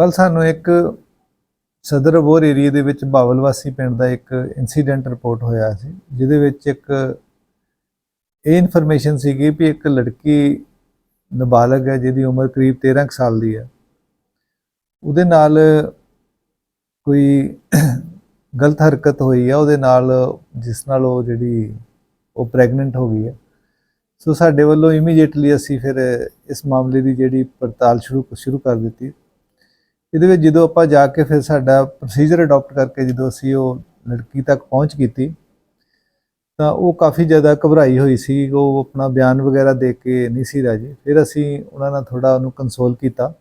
ਕੱਲ ਸਾਨੂੰ ਇੱਕ ਸਦਰ ਅਬੋਰ ਏਰੀਆ ਦੇ ਵਿੱਚ ਬਾਵਲਵਾਸੀ ਪਿੰਡ ਦਾ ਇੱਕ ਇਨਸੀਡੈਂਟ ਰਿਪੋਰਟ ਹੋਇਆ ਸੀ, ਜਿਹਦੇ ਵਿੱਚ ਇੱਕ ਇਹ ਇਨਫੋਰਮੇਸ਼ਨ ਸੀਗੀ ਵੀ ਇੱਕ ਲੜਕੀ ਨਾਬਾਲਗ ਹੈ, ਜਿਹਦੀ ਉਮਰ ਕਰੀਬ 13 ਕੁ ਸਾਲ ਦੀ ਹੈ। ਉਹਦੇ ਨਾਲ ਕੋਈ ਗਲਤ ਹਰਕਤ ਹੋਈ ਆ, ਉਹਦੇ ਨਾਲ ਜਿਸ ਨਾਲ ਉਹ ਜਿਹੜੀ ਉਹ ਪ੍ਰੈਗਨੈਂਟ ਹੋ ਗਈ ਹੈ। ਸੋ ਸਾਡੇ ਵੱਲੋਂ ਇਮੀਡੀਏਟਲੀ ਅਸੀਂ ਫਿਰ ਇਸ ਮਾਮਲੇ ਦੀ ਜਿਹੜੀ ਪੜਤਾਲ ਸ਼ੁਰੂ ਸ਼ੁਰੂ ਕਰ ਦਿੱਤੀ। ਇਹਦੇ ਵਿੱਚ ਜਦੋਂ ਆਪਾਂ ਜਾ ਕੇ ਫਿਰ ਸਾਡਾ ਪ੍ਰੋਸੀਜਰ ਅਡਾਪਟ ਕਰਕੇ ਜਦੋਂ ਅਸੀਂ ਉਹ ਲੜਕੀ ਤੱਕ ਪਹੁੰਚ ਕੀਤੀ, ਤਾਂ ਉਹ ਕਾਫੀ ਜ਼ਿਆਦਾ ਘਬਰਾਈ ਹੋਈ ਸੀ, ਉਹ ਆਪਣਾ ਬਿਆਨ ਵਗੈਰਾ ਦੇ ਕੇ ਨਹੀਂ ਸੀ ਰਾਜੀ। ਫਿਰ ਅਸੀਂ ਉਹਨਾਂ ਨਾਲ ਥੋੜਾ ਉਹਨੂੰ ਕੰਸੋਲ ਕੀਤਾ।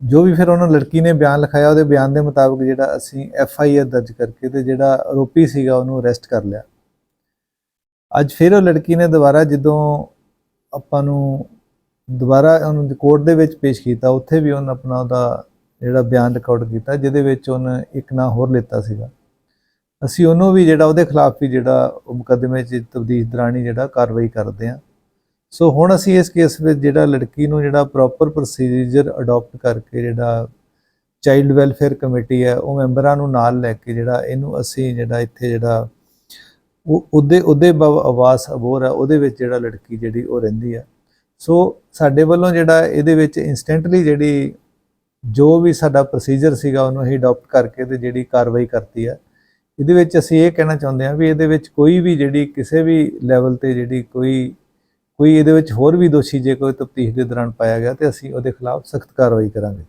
ਜੋ ਵੀ ਫਿਰ ਉਹਨਾਂ ਲੜਕੀ ਨੇ ਬਿਆਨ ਲਿਖਾਇਆ, ਉਹਦੇ ਬਿਆਨ ਦੇ ਮੁਤਾਬਕ ਜਿਹੜਾ ਅਸੀਂ ਐਫ ਆਈ ਆਰ ਦਰਜ ਕਰਕੇ ਤੇ ਜਿਹੜਾ ਆਰੋਪੀ ਸੀਗਾ ਉਹਨੂੰ ਅਰੈਸਟ ਕਰ ਲਿਆ। ਅੱਜ ਫਿਰ ਉਹ ਲੜਕੀ ਨੇ ਦੁਬਾਰਾ ਜਦੋਂ ਆਪਾਂ ਨੂੰ ਦੁਬਾਰਾ ਉਹਨੂੰ ਕੋਰਟ ਦੇ ਵਿੱਚ ਪੇਸ਼ ਕੀਤਾ, ਉੱਥੇ ਵੀ ਉਹਨੇ ਆਪਣਾ ਉਹਦਾ ਜਿਹੜਾ ਬਿਆਨ ਰਿਕਾਰਡ ਕੀਤਾ, ਜਿਹਦੇ ਵਿੱਚ ਉਹਨੇ ਇੱਕ ਨਾਂ ਹੋਰ ਲਿੱਤਾ ਸੀਗਾ। ਅਸੀਂ ਉਹਨੂੰ ਵੀ ਜਿਹੜਾ ਉਹਦੇ ਖਿਲਾਫ ਵੀ ਜਿਹੜਾ ਉਹ ਮੁਕੱਦਮੇ 'ਚ ਤਬਦੀਲ ਦਰਾਨੀ ਜਿਹੜਾ ਕਾਰਵਾਈ ਕਰਦੇ ਆ ਸੋ ਹੁਣ ਅਸੀਂ ਇਸ ਕੇਸ ਵਿੱਚ ਜਿਹੜਾ ਲੜਕੀ ਨੂੰ ਜਿਹੜਾ ਪ੍ਰੋਪਰ ਪ੍ਰੋਸੀਜਰ ਅਡਾਪਟ ਕਰਕੇ ਜਿਹੜਾ ਚਾਈਲਡ ਵੈਲਫੇਅਰ ਕਮੇਟੀ ਹੈ, ਉਹ ਮੈਂਬਰਾਂ ਨੂੰ ਨਾਲ ਲੈ ਕੇ ਜਿਹੜਾ ਇਹਨੂੰ ਅਸੀਂ ਜਿਹੜਾ ਇੱਥੇ ਜਿਹੜਾ ਉਹਦੇ ਉਹਦੇ ਬ- ਆਵਾਸ ਅਬੋਰ ਹੈ, ਉਹਦੇ ਵਿੱਚ ਜਿਹੜਾ ਲੜਕੀ ਜਿਹੜੀ ਉਹ ਰਹਿੰਦੀ ਆ ਸੋ ਸਾਡੇ ਵੱਲੋਂ ਜਿਹੜਾ ਇਹਦੇ ਵਿੱਚ ਇਨਸਟੈਂਟਲੀ ਜਿਹੜੀ ਜੋ ਵੀ ਸਾਡਾ ਪ੍ਰੋਸੀਜਰ ਸੀਗਾ ਉਹਨੂੰ ਅਸੀਂ ਅਡਾਪਟ ਕਰਕੇ ਤੇ ਜਿਹੜੀ ਕਾਰਵਾਈ ਕਰਤੀ ਹੈ ਇਹਦੇ ਵਿੱਚ ਅਸੀਂ ਇਹ ਕਹਿਣਾ ਚਾਹੁੰਦੇ ਹਾਂ ਵੀ ਇਹਦੇ ਵਿੱਚ ਕੋਈ ਵੀ ਜਿਹੜੀ ਕਿਸੇ ਵੀ ਲੈਵਲ ਤੇ ਜਿਹੜੀ ਕੋਈ ਕੋਈ ਇਹਦੇ ਵਿੱਚ ਹੋਰ ਵੀ ਦੋਸ਼ੀ ਜੇ ਕੋਈ ਤਫਤੀਸ਼ ਦੇ ਦੌਰਾਨ ਪਾਇਆ ਗਿਆ ਤੇ ਅਸੀਂ ਉਹਦੇ ਖਿਲਾਫ ਸਖਤ ਕਾਰਵਾਈ ਕਰਾਂਗੇ।